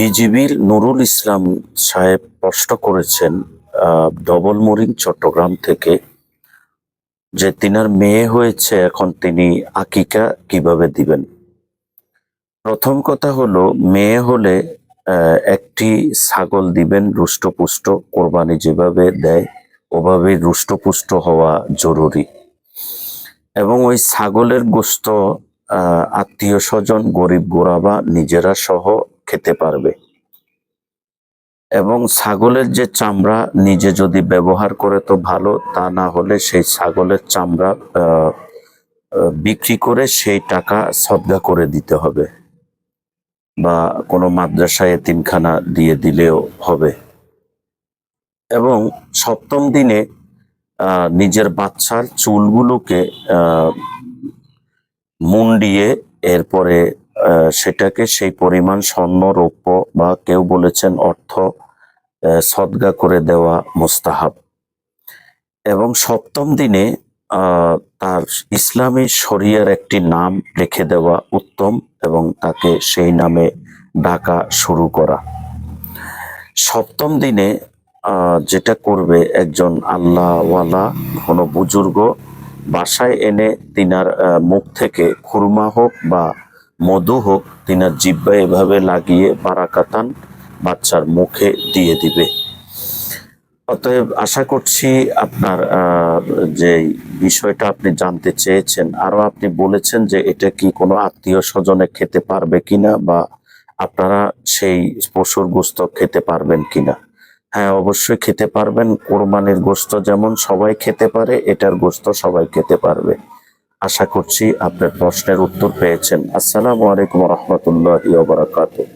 বিজিবির নুরুল ইসলাম সাহেব প্রশ্ন করেছেন ডবল মোরিং চট্টগ্রাম থেকে যে তিনার মেয়ে হয়েছে এখন তিনি আকিকা কীভাবে দিবেন? প্রথম কথা হলো, মেয়ে হলে একটি ছাগল দিবেন রুষ্টপুষ্ট, কোরবানি যেভাবে দেয় ওভাবে রুষ্টপুষ্ট হওয়া জরুরি। এবং ওই ছাগলের গোস্ত আত্মীয় স্বজন, গরিব গোরাবা নিজেরা সহ খেতে পারবে। এবং ছাগলের যে চামড়া নিজে যদি ব্যবহার করে তো ভালো, তা না হলে সেই ছাগলের চামড়া বিক্রি করে সেই টাকা সদ্গা করে দিতে হবে। বা কোনো মাদ্রাসায় তিনখানা দিয়ে দিলেও হবে। এবং সপ্তম দিনে নিজের বাচ্চার চুলগুলোকে মুন্ডিয়ে এরপরে সেটাকে সেই পরিমাণ স্বর্ণ, রৌপ্য বা কেউ বলেছেন অর্থ সদগা করে দেওয়া মোস্তাহাব। এবং সপ্তম দিনে তার ইসলামী শরিয়ার একটি নাম রেখে দেওয়া উত্তম এবং তাকে সেই নামে ডাকা শুরু করা। সপ্তম দিনে যেটা করবে একজন আল্লাহওয়ালা, কোনো বুজুর্গ, বাসায় এনে তিনার মুখ থেকে খুরমা হোক বা মধু হোক তিনার জিব্বা এভাবে লাগিয়ে বারাকাতান বাচ্চার মুখে দিয়ে দিবে। অতএব আশা করছি আপনার যে বিষয়টা আপনি জানতে চেয়েছেন, আরও আপনি বলেছেন যে এটা কি কোনো আত্মীয় স্বজনে খেতে পারবে কিনা বা আপনারা সেই পশুর গোস্ত খেতে পারবেন কিনা। হ্যাঁ অবশ্যই খেতে পারবেন। কোরবানির গোস্ত যেমন সবাই খেতে পারে, এটার গোস্ত সবাই খেতে পারবে। আশা করছি আপনার প্রশ্নের উত্তর পেয়েছেন। আসসালামু আলাইকুম রহমতুল্লাহ বারাকাতুহ।